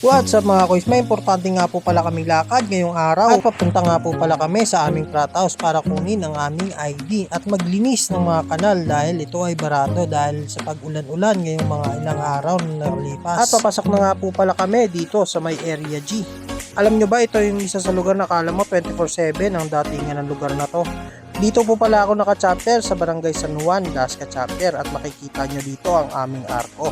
What's up mga kois? May importante nga po pala kaming lakad ngayong araw at papunta nga po pala kami sa aming frat house para kunin ang aming ID at maglinis ng mga kanal dahil ito ay barado dahil sa pag-ulan-ulan ngayong mga ilang araw na nakalipas. At papasok na nga po pala kami dito sa may area G. Alam nyo ba ito yung isa sa lugar na kala mo 24-7 ang datingan ng lugar na to. Dito po pala ako naka-chapter sa Barangay San Juan, Dasca Chapter at makikita nyo dito ang aming arko.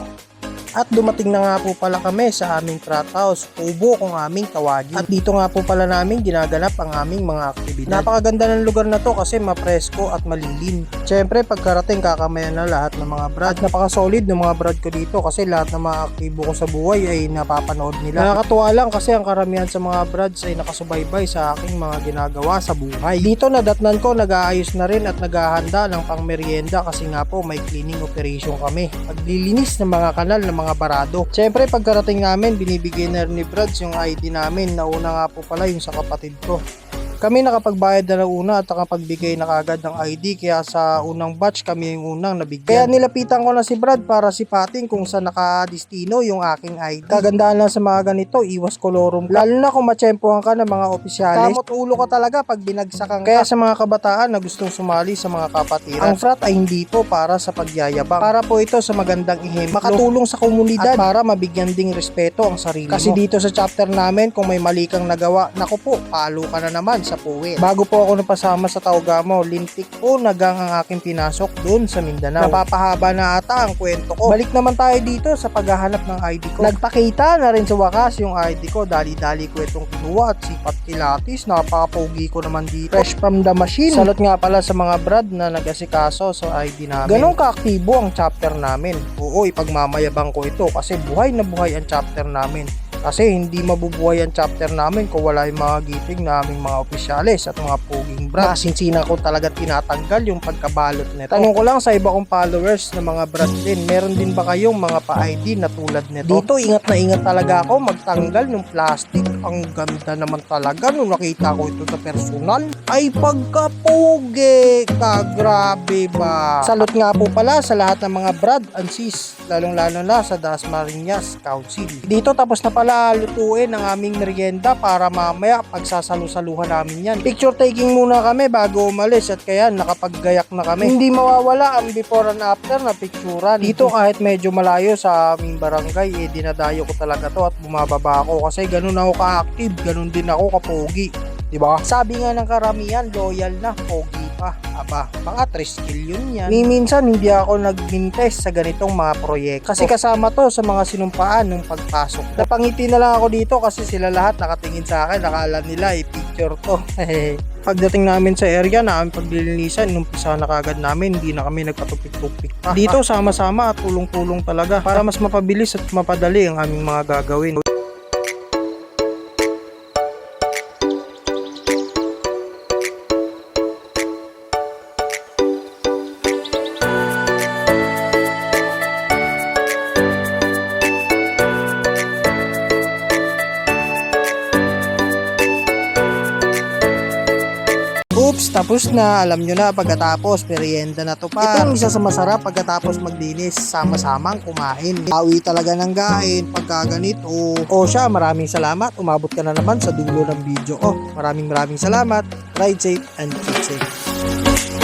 At dumating na nga po pala kami sa aming frat house, Kubo kung aming tawagin. At dito nga po pala namin ginaganap ang aming mga aktibidad. Napakaganda ng lugar na to kasi mapresko at malilim. Siyempre pagkarating kakamayan na lahat ng mga brad. At napaka-solid ng mga brad ko dito kasi lahat ng mga aktibo ko sa buhay ay napapanood nila. Nakakatuwa lang kasi ang karamihan sa mga brads ay nakasubaybay sa aking mga ginagawa sa buhay. Dito nadatnan ko nag-aayos na rin at naghahanda ng pangmeryenda kasi nga po may cleaning operation kami. Paglilinis ng mga kanal ng mga barado. Siyempre pagkarating namin binibigay na ni Brads yung ID namin. Nauna nga po pala yung sa kapatid ko. Kami nakapagbayad na ng una at nakapagbigay na kagad ng ID kaya sa unang batch kami yung unang nabigyan. Kaya nilapitan ko na si Brad para sipatin kung saan nakadistino yung aking ID. Kagandahan lang sa mga ganito, iwas kolorum. Lalo na kung matsyempohan ka ng mga opisyalis. Kamot ulo ka talaga pag binagsakan ka. Kaya sa mga kabataan na gustong sumali sa mga kapatiran, ang frat ay hindi po para sa pagyayabang. Para po ito sa magandang ihim. Makatulong sa komunidad at para mabigyan ding respeto ang sarili Kasi mo. dito sa chapter namin, kung may mali kang nagawa, naku po, palo ka na naman sa puwit. Bago po ako napasama sa Taugamo, lintik po nagang ang aking pinasok doon sa Mindanao. Napapahaba na ata ang kwento ko. Balik naman tayo dito sa paghahanap ng ID ko. Nagpakita na rin sa wakas yung ID ko. Dali-dali ko itong kinuha at sipat kilatis. Napakapogi ko naman dito. Fresh from the machine. Salot nga pala sa mga brad na nagasikaso sa ID namin. Ganong kaaktibo ang chapter namin. Oo, ipagmamayabang ko ito kasi buhay na buhay ang chapter namin. Kasi hindi mabubuhay ang chapter namin kung wala yung mga giping na aming mga opisyalis at mga puging brad. Masinsina ko talaga tinatanggal yung pagkabalot nito. Tanong ko lang sa iba kong followers na mga brad din, meron din ba kayong mga pa-ID na tulad nito? Dito ingat na ingat talaga ako magtanggal ng plastic. Ang ganda naman talaga nung nakita ko ito sa personal. Ay pagkapugi ka, grabe ba? Salot nga po pala sa lahat ng mga brad and sis, lalong lalo na sa Dasmariñas Council. Dito tapos na pala lutuin ang aming merienda para mamaya pagsasalu-saluhan namin yan. Picture taking muna kami bago umalis at kaya nakapaggayak na kami. Hindi mawawala ang before and after na picturean. Dito kahit medyo malayo sa aming barangay, eh dinadayo ko talaga to at bumababa ako kasi ganun ako ka-active, ganun din ako kapogi. Diba? Sabi nga ng karamihan, loyal na, pogi pa. Aba, mga 3 skill yun yan. Ni minsan hindi ako nag-mintes sa ganitong mga proyekto. Kasi kasama to sa mga sinumpaan nung pagpasok. Napangiti na lang ako dito kasi sila lahat nakatingin sa akin. Nakala nila, i-picture to. Pagdating namin sa area na aming paglilinisan, nung pisa na kagad namin, hindi na kami nagpatupik-tupik pa. Dito sama-sama at tulong-tulong talaga para mas mapabilis at mapadali ang aming mga gagawin. Tapos na. Alam nyo na, pagkatapos, merienda na to pa. Ito ang isa sa masarap pagkatapos maglinis, sama-samang kumain. Awi talaga ng gain, pagka ganito. O siya, maraming salamat. Umabot ka na naman sa dulo ng video. Oh, maraming maraming salamat. Ride safe and keep safe.